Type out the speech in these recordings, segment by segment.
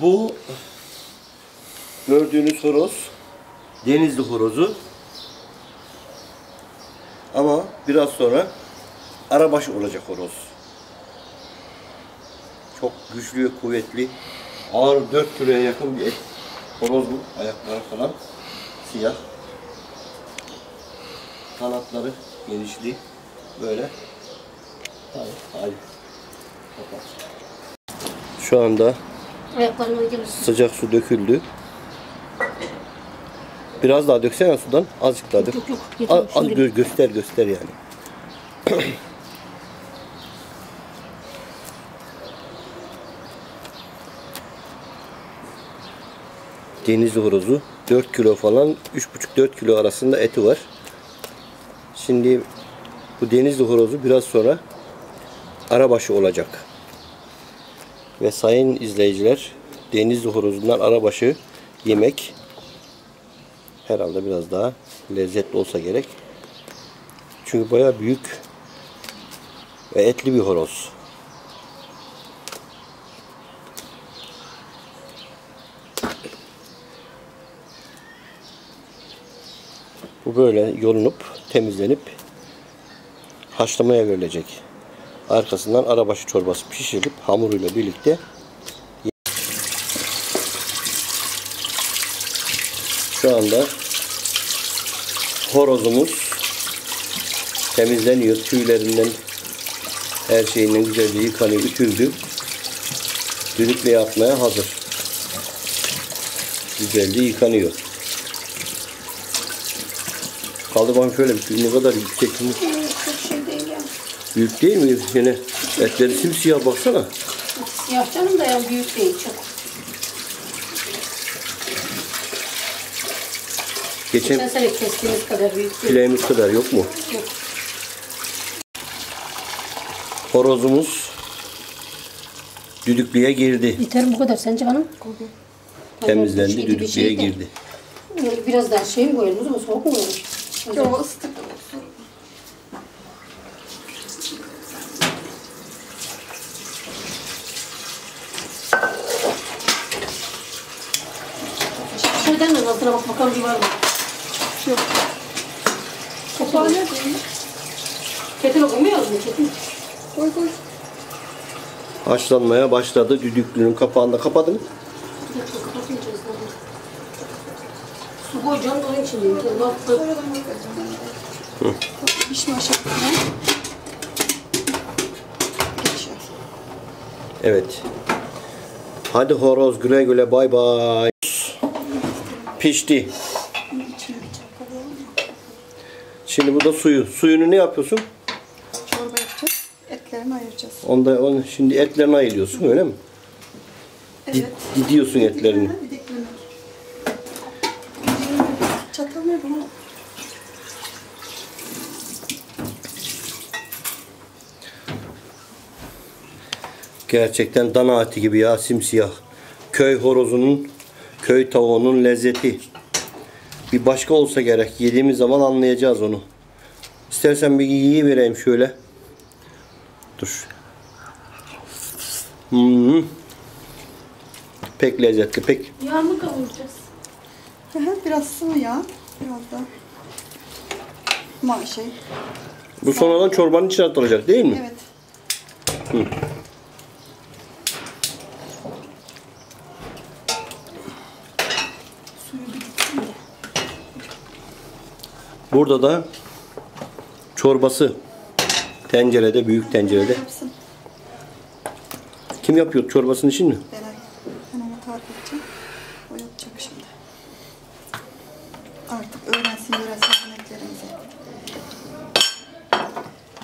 Bu gördüğünüz horoz denizli horozu. Ama biraz sonra arabaşı olacak horoz. Çok güçlü ve kuvvetli. Ağır 4 kiloya yakın bir et. Horoz bu. Ayakları falan siyah. Kanatları genişli. Böyle. Hadi. Kapat. Şu anda Ayaklarına gelirsin. sıcak su döküldü. Biraz daha döksene sudan. Azıcık daha dök. Yok yok. Şimdi. gö- göster göster yani. Denizli horozu 4 kilo falan 3,5-4 kilo arasında eti var. Şimdi bu denizli horozu biraz sonra arabaşı olacak. Ve sayın izleyiciler denizli horozundan arabaşı yemek herhalde biraz daha lezzetli olsa gerek. Çünkü bayağı büyük ve etli bir horoz. Bu böyle yolunup temizlenip haşlamaya verilecek. Arkasından arabaşı çorbası pişirilip hamuruyla birlikte şu anda horozumuz temizleniyor. Tüylerinden her şeyinden güzelce yıkanıyor, ütüldü. Düdükle yapmaya hazır. Güzelce yıkanıyor. Kaldır bakayım şöyle bir ne kadar yüksek mi? Çok şey değil ya. Büyük değil mi? Yine etleri simsiyah baksana. Siyah canım da ya büyük değil çok. Geçen Sen sene kestiğimiz kadar büyük değil. Bileğimiz kadar yok mu? Yok. Horozumuz düdüklüye girdi. Yeter bu kadar sence bana? Temizlendi, Şey düdüklüye şey girdi. Biraz daha şey mi koyalım o zaman soğuk mu koyalım? Yok ısıtık. Şeyden mi altına bak bakalım bir var mı? Yok. Kapağı nerede? ya? Ketin okumuyor mu ketin? Koy koy. Haşlanmaya başladı. Düdüklünün kapağını da kapadın. Bir dakika kapatmayacağız. Su koyacağım da onun için değil. Bak bak. Pişme. Geçiyor. Evet. Hadi horoz güle güle bay bay. Pişti. Şimdi bu da suyu. Suyunu ne yapıyorsun? Çorba yapacağız. Etlerini ayıracağız. Onda onu şimdi etlerini ayırıyorsun öyle mi? Evet. Didiyorsun etlerini. Çatal ne bunu? Gerçekten dana eti gibi ya simsiyah. Köy horozunun, köy tavuğunun lezzeti. Bir başka olsa gerek. Yediğimiz zaman anlayacağız onu. İstersen bir vereyim şöyle. Dur. Hmm. Pek lezzetli, pek. Yağ mı kavuracağız? Hı hı, Biraz sıvı yağ. Biraz da ma şey. Bu sonradan çorbanın içine atılacak değil mi? Evet. Suyu bir gitsin de. Burada da çorbası. Tencerede, büyük tencerede. Kim yapıyor mi? Beray. Ben ona tarif edeceğim. O yapacak şimdi. Artık öğrensin yöresel yemeklerimizi.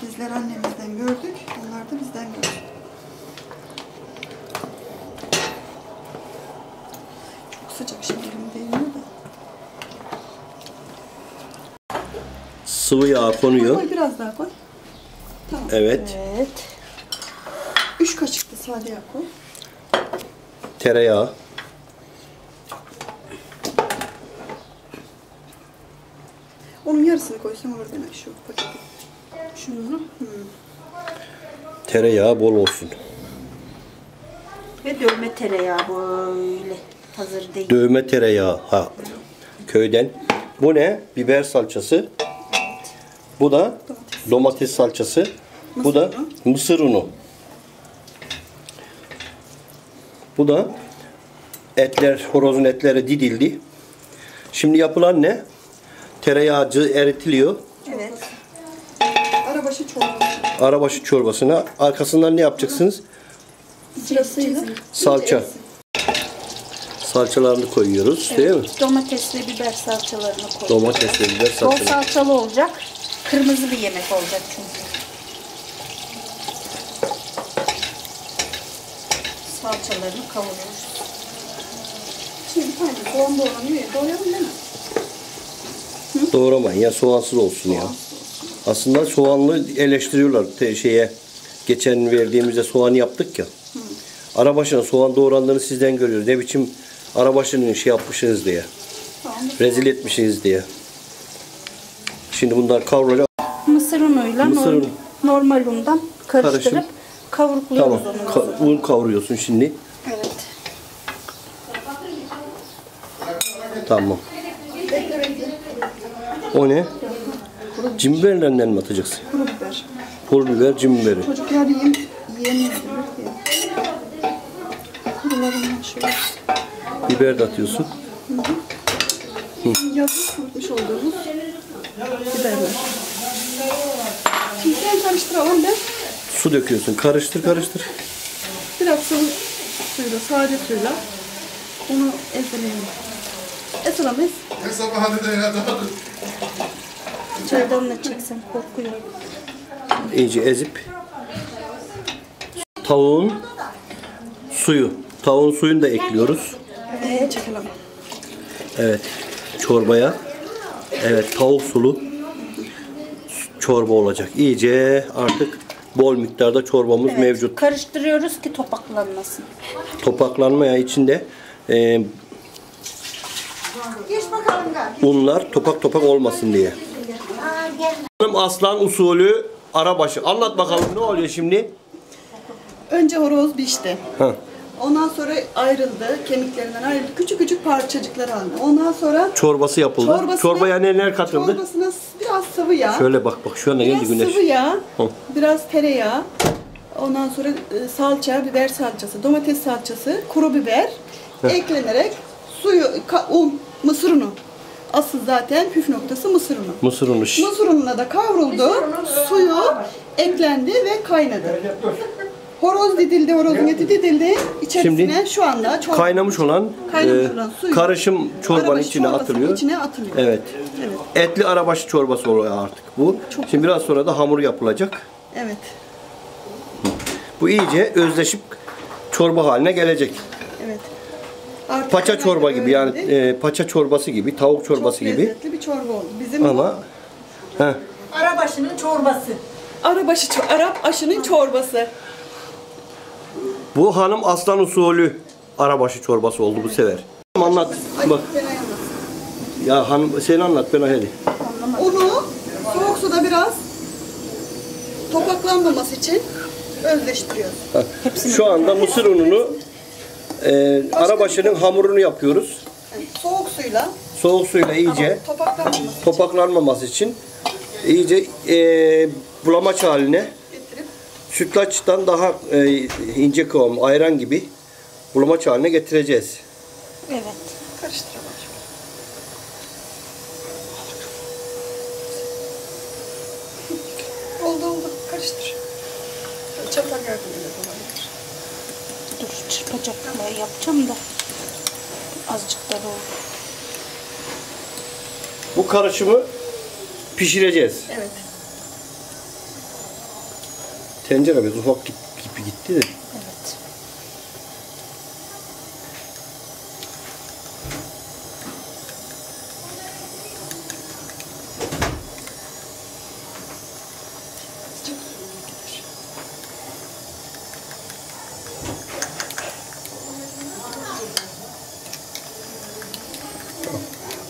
Bizler annemizden gördük. Onlar da bizden gördü. Çok sıcak şimdi elim değmiyor da. Sıvı yağ konuyor. Koy biraz daha koy. Tamam. Evet. Evet. Üç kaşık da sade yağ koy. Tereyağı. Onun yarısını koysan olur demek şu paketi. Şunu. Tereyağı bol olsun. Ve dövme tereyağı böyle. Hazır değil. Dövme tereyağı. Ha. Köyden. Bu ne? Biber salçası. Bu da domates salçası. Bu da mısır unu. Bu da etler, horozun etleri didildi. Şimdi yapılan ne? Tereyağcı eritiliyor. Evet. Arabaşı çorbası. Arabaşı çorbasına. Arkasından ne yapacaksınız? Sırasıyla. Salça. Salçalarını koyuyoruz değil mi? Domates ve biber salçalarını koy. Domates ve biber Bol salçaları. salçalı olacak. Kırmızı bir yemek olacak çünkü. Salçalarını kavuruyoruz. Şimdi tane soğan doğranıyor ya. Doğrayalım değil mi? Doğramayın ya soğansız olsun ya. Aslında soğanlı eleştiriyorlar te- şeye. Geçen verdiğimizde soğan yaptık ya. Arabaşına soğan doğrandığını sizden görüyoruz. Ne biçim arabaşının şey yapmışsınız diye. Tamam. Rezil etmişsiniz diye. Şimdi bunlar kavrulacak. Mısır unuyla Mısır unu. normal undan karıştırıp Karışım. kavurukluyoruz Tamam. onu. Ka- un kavuruyorsun şimdi. Evet. Tamam. O ne? Cimberlerinden mi atacaksın? Kuru biber. Pul biber, cimberi. Çocuklar yiyeyim. Yiyemiyor. Kurularından şöyle. Biber de atıyorsun. Yazın kurutmuş olduğumuz biberler. Şimdi sen karıştıralım ben Su döküyorsun. Karıştır karıştır. biraz sıvı suyla, sade suyla onu ezeleyelim. Ezelemeyiz. Ne sabah hadi de ya daha. Çaydanla çeksen korkuyor. iyice ezip tavuğun suyu. Tavuğun suyunu da ekliyoruz. Ee, çekelim. Evet. Çorbaya. Evet tavuk sulu çorba olacak. İyice artık bol miktarda çorbamız mevcut. Karıştırıyoruz ki topaklanmasın. Topaklanmaya içinde e, unlar topak topak olmasın diye. Hanım Aslan usulü arabaşı. Anlat bakalım ne oluyor şimdi? Önce horoz pişti. Ha. Ondan sonra ayrıldı. Kemiklerinden ayrıldı. Küçük küçük parçacıklar halinde. Ondan sonra Çorbası yapıldı. çorbasına, Çorbaya neler katıldı? Çorbasına biraz sıvı yağ. Şöyle bak bak şu anda geldi Biraz güneş. sıvı yağ, Hı. biraz tereyağı, ondan sonra e, salça, biber salçası, domates salçası, kuru biber eklenerek suyu, ka- un, mısır unu. Asıl zaten püf noktası mısır unu. Mısır unu. Mısır ununa da kavruldu, suyu eklendi ve kaynadı. Horoz didildi, horozun eti didildi. İçerisine Şimdi şu anda çorba, Kaynamış olan, Kaynamış e, olan suyu karışım çorbanın içine atılıyor. içine atılıyor. Evet. Evet. Etli arabaşı çorbası oluyor artık bu. Şimdi biraz sonra da hamur yapılacak. Evet. Bu iyice özleşip çorba haline gelecek. Evet. Artık Paça çorba gibi yani e, paça çorbası gibi, tavuk çorbası Çok gibi. lezzetli bir çorba oldu. Bizim Ama heh, Arabaşının çorbası. Arabaşı, Arap aşının çorbası. Bu hanım aslan usulü arabaşı çorbası oldu bu sefer. Anlat bak. Ya hanım sen anlat ben hadi. Unu soğuk suda biraz topaklanmaması için özleştiriyoruz. Ha, Şu anda mısır ununu e, arabaşının hamurunu yapıyoruz. Yani soğuk suyla Soğuk suyla iyice topaklanmaması için topaklanmaması için iyice e, bulamaç haline sütlaçtan daha e, ince kıvam ayran gibi bulamaç haline getireceğiz. Evet. karıştıralım. Oldu oldu. Karıştır. Çatal yardımıyla da olabilir. Dur çırpacakla yapacağım da. Azıcık da oldu. Bu karışımı pişireceğiz. Evet. Tencere biraz ufak gibi gitti de. Evet.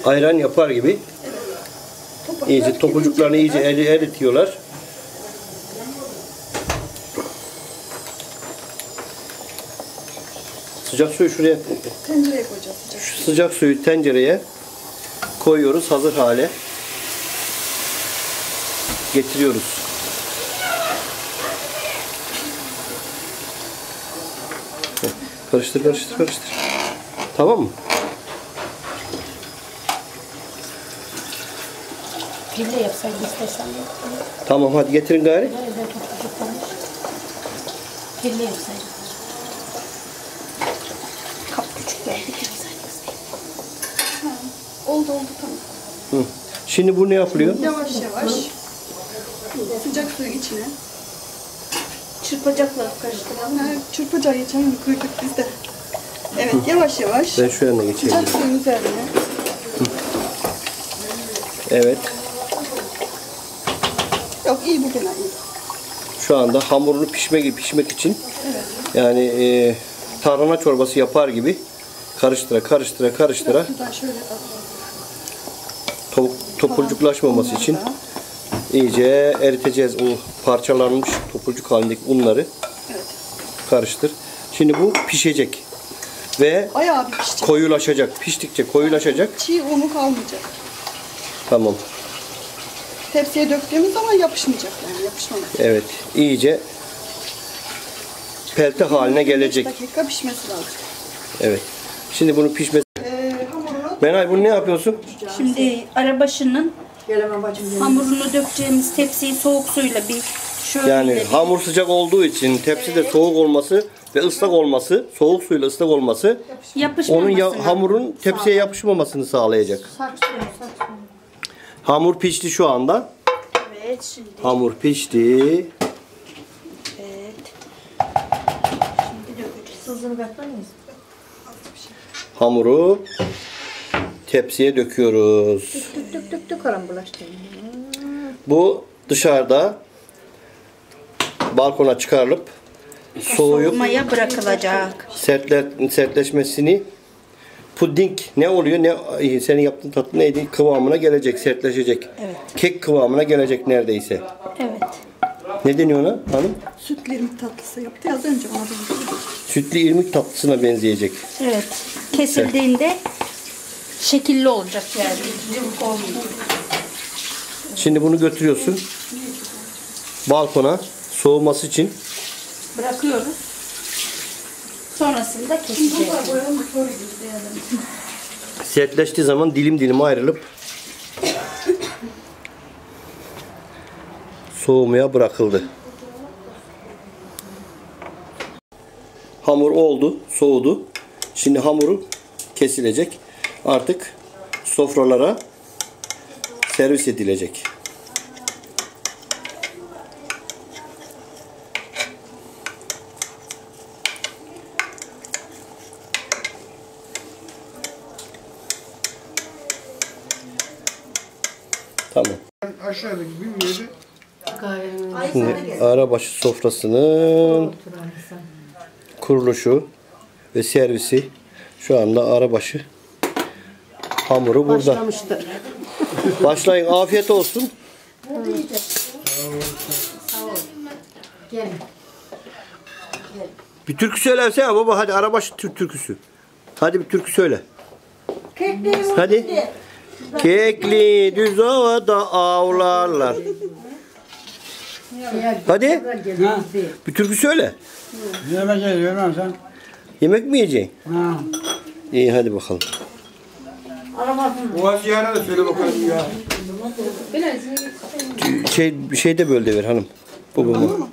Ayran yapar gibi Topaklar iyice topucuklarını iyice eritiyorlar. Sıcak suyu şuraya Tencereye koyacağız sıcak. Şu sıcak suyu tencereye koyuyoruz hazır hale. Getiriyoruz. Karıştır karıştır karıştır. Tamam mı? Pille yapsaydı istersen. Tamam hadi getirin kalmış. Pille yapsaydı. Kap küçük geldi. Oldu oldu tamam. Hı. Şimdi bu ne yapılıyor? Yavaş yavaş sıcak suyu içine. Çırpacakla karıştıralım. Ha, çırpacağı geçen gün kırdık biz de. Evet yavaş yavaş. Ben şu yanına geçeyim. Sıcak suyun üzerine. Evet. Yok iyi bu gene iyi. Şu anda hamurunu pişmek pişmek için yani e, tarhana çorbası yapar gibi karıştıra karıştıra karıştıra şöyle tavuk topulcuklaşmaması için iyice eriteceğiz o parçalanmış topulcuk halindeki unları. Evet. Karıştır. Şimdi bu pişecek ve pişecek. koyulaşacak. Piştikçe koyulaşacak. Çiğ unu kalmayacak. Tamam. Tepsiye döktüğümüz zaman yapışmayacak yani yapışmamak. Evet. iyice pelte haline gelecek. 5 dakika pişmesi lazım. Evet. Şimdi bunu pişmesi. Menay bunu ne yapıyorsun? Şimdi arabaşının hamurunu dökeceğimiz tepsiyi soğuk suyla bir şöyle Yani bir hamur sıcak olduğu için tepside soğuk olması ve ıslak olması, soğuk suyla ıslak olması onun ya- hamurun tepsiye yapışmamasını sağlayacak. Hamur pişti şu anda. Evet şimdi. Hamur pişti. Evet. Şimdi dökeceğiz. Tuzunu katmalıyız. Hamuru tepsiye döküyoruz. Dök dök dök dök karambulaştı. Bu dışarıda balkona çıkarılıp soğuyup Soğumaya bırakılacak. sertler, sertleşmesini puding ne oluyor ne senin yaptığın tatlı neydi kıvamına gelecek sertleşecek Evet. kek kıvamına gelecek neredeyse Evet. ne deniyor ona hanım sütlü irmik tatlısı yaptı ya az önce ona benziyor. sütlü irmik tatlısına benzeyecek Evet. Kesildiğinde şekilli olacak yani. Cıvık olmayacak. şimdi bunu götürüyorsun balkona soğuması için Bırakıyoruz. Sonrasında keseceğiz. sertleştiği zaman dilim dilim ayrılıp soğumaya bırakıldı. Hamur oldu, soğudu. Şimdi hamuru kesilecek. Artık sofralara servis edilecek. Tamam. Aşağıdaki yeri Şimdi arabaşı sofrasının kuruluşu ve servisi şu anda arabaşı hamuru burada. Başlamıştır. Başlayın afiyet olsun. Gel. Bir türkü söylersene baba hadi arabaşı Türk türküsü. Hadi bir türkü söyle. Hadi. Kekli düz havada avlarlar. Hadi. Bir türkü söyle. Yemek yiyorsun sen. Yemek mi yiyeceksin? Ha. İyi hadi bakalım. O aziyana da söyle bakalım ya. Şey bir şey de ver hanım. Babama.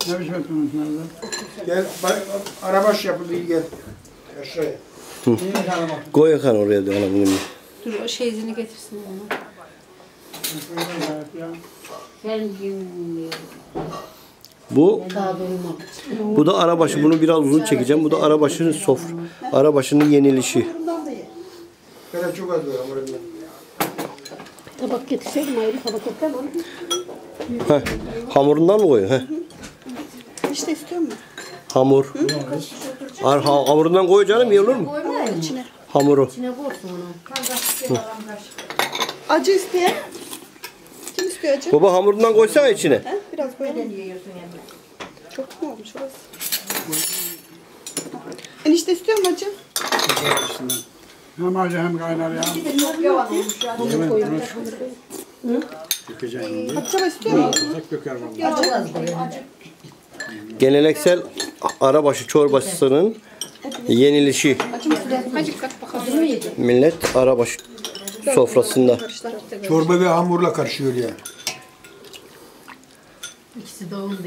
Gel bak, arabaş yapıldı iyi gel. Aşağıya. Koy yakan oraya da hanım. bunu. Dur o şeyzini getirsin gün Bu bu da arabaşı. Bunu biraz uzun çekeceğim. Bu da arabaşının sofra. Arabaşının yenilişi. Böyle çok az var hamurunda. Tabak getirseydim ayrı tabak getirmem onu. Heh. Hamurundan mı koyuyor? Heh. İşte istiyor musun? Hamur. Ar- ha- hamurundan koy canım iyi olur mu? İçine. Hamuru. İçine koysun onu. Acı isteyen? Kim istiyor acı? Baba hamurundan koysana içine. He? Biraz koyalım. Çok mu olmuş orası? Enişte istiyor mu acı? Hem acı hem kaynar ya. Geleneksel arabaşı çorbasının yenilişi. Millet arabaşı sofrasında. Çorba ve hamurla karışıyor yani. İkisi de oldu.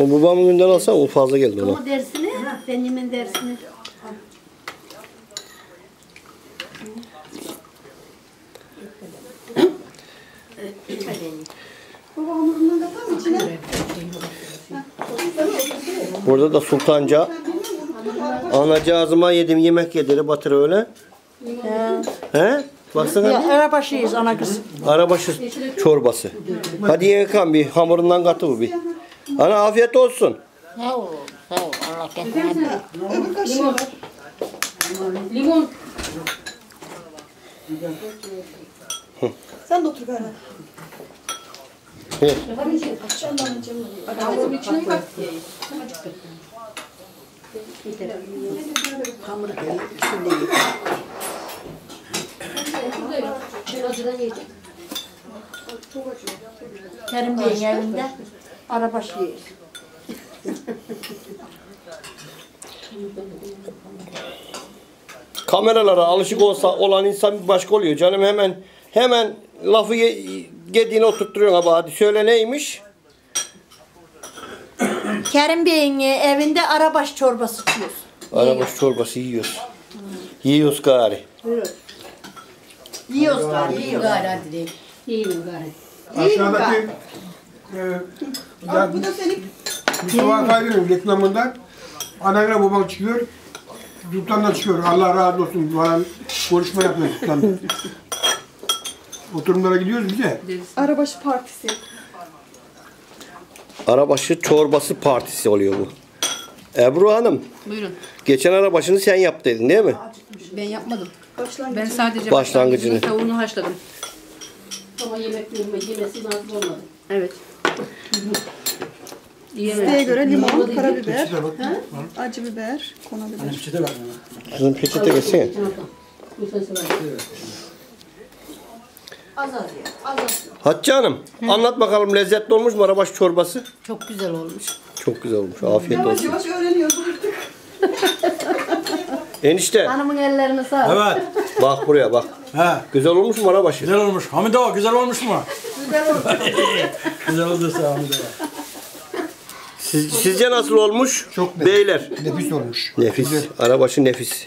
O babamın günden alsam o fazla geldi ona. O dersini, ben yemen dersini. Burada da sultanca anacığızıma yedim yemek yediri batır öyle. He? Baksana. Ya arabaşıyız ana kız. Arabaşı çorbası. Hadi ye kan bir hamurundan katı bu bir. Ana afiyet olsun. Sağ ol, sağ ol. Allah kendine. Var. Limon. Sen de otur gari. Ye. Hamurun içine bak. Birazdan yiyecek. Kerim Bey'in evinde arabaşıyız. Kameralara alışık olsa olan insan bir başka oluyor canım hemen hemen lafı ye, gediğine oturtturuyorsun abi hadi söyle neymiş? Kerim Bey'in evinde arabaş çorbası içiyoruz. Arabaşı çorbası yiyoruz. Yiyoruz gari. Yiyoruz gari, yiyoruz. Gari. Yiyin gari. Aşağıdaki e, Al bu da senin. Mustafa Kadir'in reklamından anayla babam çıkıyor. Sultan'dan çıkıyor. Allah razı olsun falan konuşma yapıyor Sultan. Oturumlara gidiyoruz bir de. Arabaşı partisi. Arabaşı çorbası partisi oluyor bu. Ebru Hanım, Buyurun. geçen arabaşını sen yaptıydın değil mi? Ben yapmadım. Başlangıç. Ben sadece Başlangıcını. tavuğunu haşladım. Ama yemek yeme, yemesi nasip olmadı. Evet. İsteğe göre limon, karabiber, acı biber konabilir. Peçete ver bana. Kızım peçete geçsene. Bu sesi var. Az az ya, az az. Hatice Hanım, anlat bakalım lezzetli olmuş mu arabaşı çorbası? Çok güzel olmuş. Çok güzel olmuş. Afiyet Yavaş olsun. yavaş öğreniyoruz artık. Enişte, Hanımın ellerine sağlık. Evet. bak buraya bak. He. Güzel olmuş mu arabaşı? Güzel olmuş. Hamido güzel olmuş mu? Güzel olmuş. güzel olduysa Hamido. Siz, sizce nasıl olmuş? Çok nefis. Beyler. Nefis olmuş. Nefis. Arabaşı nefis.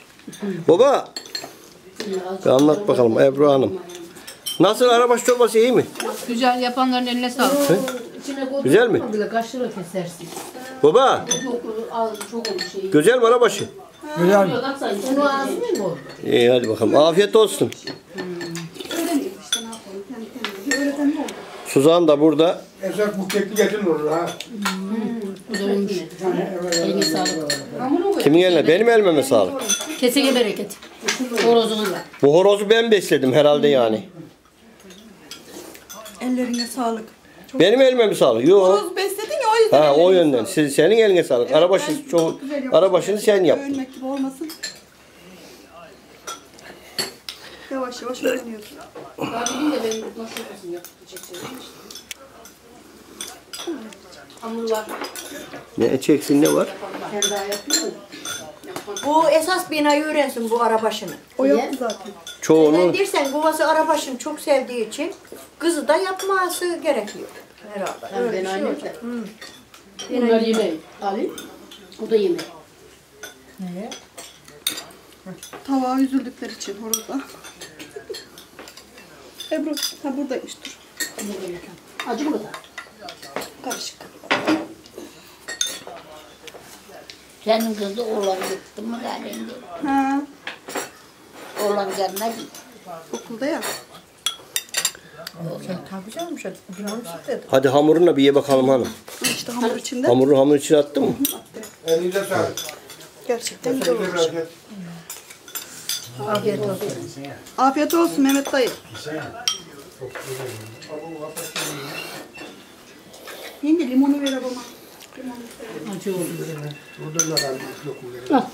Baba, bir anlat bakalım Ebru Hanım. Nasıl arabaşı çorbası iyi mi? Güzel yapanların eline sağlık. Güzel mi? Bile kaşığı kesersin. Baba, Çok az, çok olmuş şey. güzel mi arabaşı? Güzel. Onu ağzına mı? İyi hadi bakalım. Afiyet olsun. Suzan da burada. Esas bu kekli getirin ha. Eline sağlık. Kimin eline? Benim elime mi sağlık? Kesene bereket. Horozunu da. Bu horozu ben besledim herhalde yani. Ellerine sağlık. Benim elime mi sağlık? Yok. Tuz besledin ya o yüzden. Ha o yönden. Siz, senin eline sağlık. Arabaşı çok Güzel yapmışsın. arabaşını sen yaptın. Övünmek gibi olmasın. Yavaş yavaş öğreniyorsun. Daha bileyim de benim nasıl yapasın yapacak Hamur var. Ne edeceksin ne var? Sen daha yapıyor musun? Bu esas binayı öğrensin bu arabaşını. O yaptı zaten. Neden Çoğunu dersen babası arabaşını çok sevdiği için kızı da yapması gerekiyor. Herhalde. Öyle Ben bir şey. Bunlar yemeği. Alayım. Bu da yemek. Tavağa üzüldükleri için horozda. Ebru, ha buradaymış dur. Acı mı da? Karışık. Senin kızı oğlan gitti mi galiba? Ha, Oğlan gitti. okulda ya. Tabii canım şu binanın sıkıntı. hadi hamuruna bir ye bakalım hanım. İşte hamur içinde. Hamuru hamur içine attın mı? Elinize sağlık. Gerçekten güzel olmuş. Afiyet olsun. Afiyet olsun Mehmet dayı. Yenge limonu ver babama. Burada da var. Lokum verelim.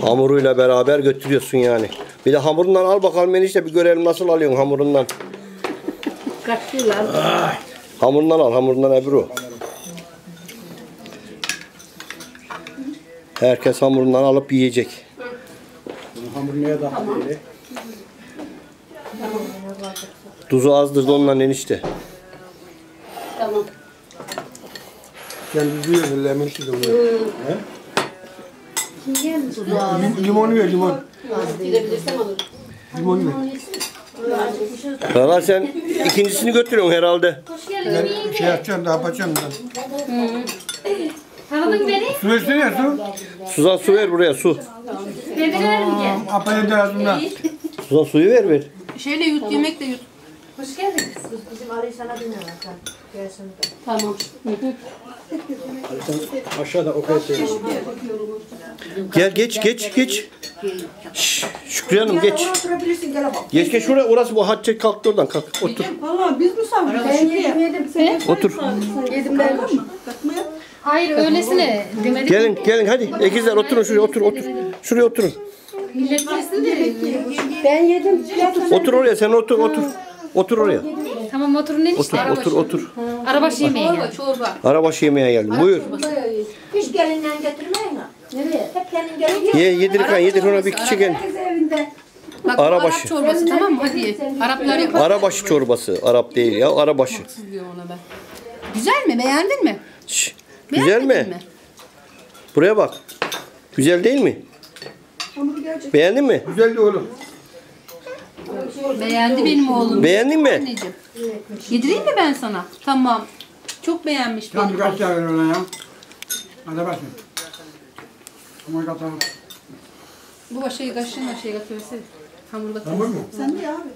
Hamuruyla beraber götürüyorsun yani. Bir de hamurundan al bakalım enişte bir görelim nasıl alıyorsun hamurundan. Hamurundan al, hamurundan Ebru. Herkes hamurundan alıp yiyecek. Hamuru neye takıyor öyle? Tuzu azdır da ondan enişte. Tamam. Sen düzüyor lemon işte onu. Lim- Limonu ver limon. Gidebilirsem alırım. Limonu ver. Valla sen ikincisini götürüyorsun herhalde. Ben şey yapacağım daha yapacağım da. Tanıdın beni? Su versene ya su. Suzan su ver buraya su. Dediler mi gel? Apayı da ağzında. Suzan suyu ver ver. Şeyle yut, yemek de yut. Hoş geldiniz. Bizim arayı sana dinliyorlar. Gelsin de. Tamam. Sen aşağıda söyle. Gel geç geç geç. Şş, Şükrü Hanım geç. Oturabilirsin gel bak. Geç geç şuraya orası bu Hatice kalktı oradan kalk otur. Valla biz misafiriz. Ben yedim yedim. Sen Otur. yedim ben. Hayır öylesine demedik. Gelin gelin hadi. Ekizler oturun şuraya otur otur. Şuraya oturun. Millet kesin de. Ben yedim. Otur oraya sen otur otur. Otur oraya. Tamam oturun enişte. Otur otur otur. Arabaşı yemeğe Çorba, gel. çorba. Arabaşı yemeye geldim. Buyur. Hiç gelinden getirmeyin ha. Nereye? Hep kendin gelin. Ye yedir kan yedir ona bir kişi gel. Bak bu Arabaşı. Arap çorbası tamam mı? Hadi ye. Araplar yapar. Arabaşı çorbası. Arap değil ya arabaşı. diyor ona ben. Güzel mi? Beğendin mi? Şş, Güzel Beğenmedin mi? Buraya bak. Güzel değil mi? Beğendin mi? Güzeldi oğlum. Beğendi benim oğlum. Beğendin mi? Anneciğim. Yedireyim mi ben sana? Tamam. Çok beğenmiş Tam benim. birkaç tane ver ona ya. Hadi bakayım. Hamur katalım. Bu başayı kaşığınla şey götürse. Hamur götür. Hamur mu? Sen de ya abi.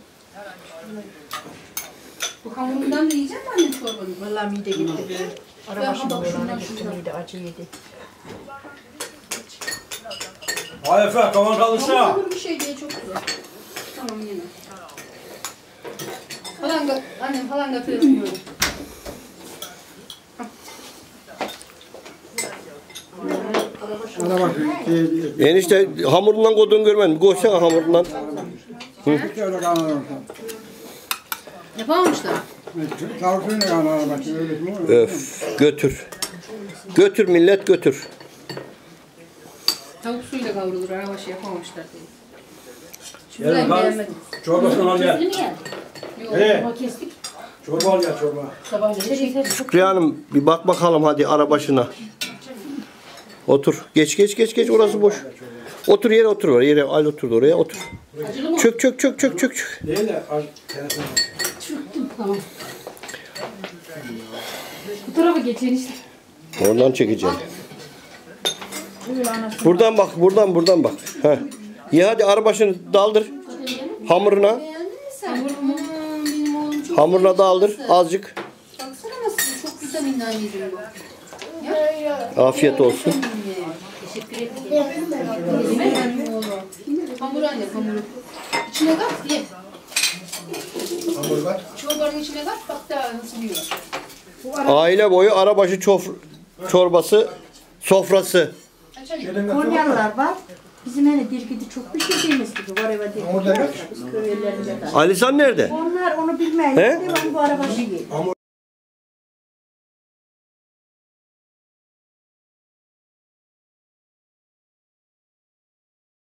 Bu hamurundan da yiyecek mi annem çorbanı? Vallahi mide gitti böyle. Arabaşım oğlana gitti mide acı yedi. Hay Efe kavan kalırsa. Hamur bir şey diye çok güzel. Tamam yine. Falan gö- annem falan. Hadi bakayım. Şey, Enişte hamurundan koduğunu görmedim. Koysana hamurundan. Yapamamışlar. Bak öyle mi? Öf götür. Götür millet götür. Tavuk suyuyla kavrulur. Arabaşı yapamamışlar diye. Şu Gel ben bak. beğenmedim. Çorbasını al gel. Değil mi gel? He. Ama kestik. Çorba al gel çorba. Sabahleyin. Şükrü Hanım bir bak bakalım hadi arabaşına. Otur. Geç geç geç geç orası boş. Otur yere otur var. Yere al oturdu oraya otur. Çök çök çök çök çök. çök. Değil de al telefonu. Bu tarafa geçen işte. Oradan çekeceğim. Buradan bak, buradan buradan bak. Heh. Ye hadi arabaşını daldır. Hamuruna. Hamur mu? Benim oğlum çok Hamuruna daldır azıcık. Baksana nasıl çok vitaminler yediyor. Afiyet olsun. Benim oğlum. Hamur anne hamuru. İçine kat ye. Hamur var. Çorbanın içine kat bak daha nasıl yiyor. Aile boyu arabaşı çof- çorbası sofrası. Konyalılar var. Bizim hani dirgidi çok bir şey değiliz gibi. Var eve değil. Orada yok. Köy de. Alisan nerede? Onlar onu bilmeyen. He? Ben bu arabaşı yiyin.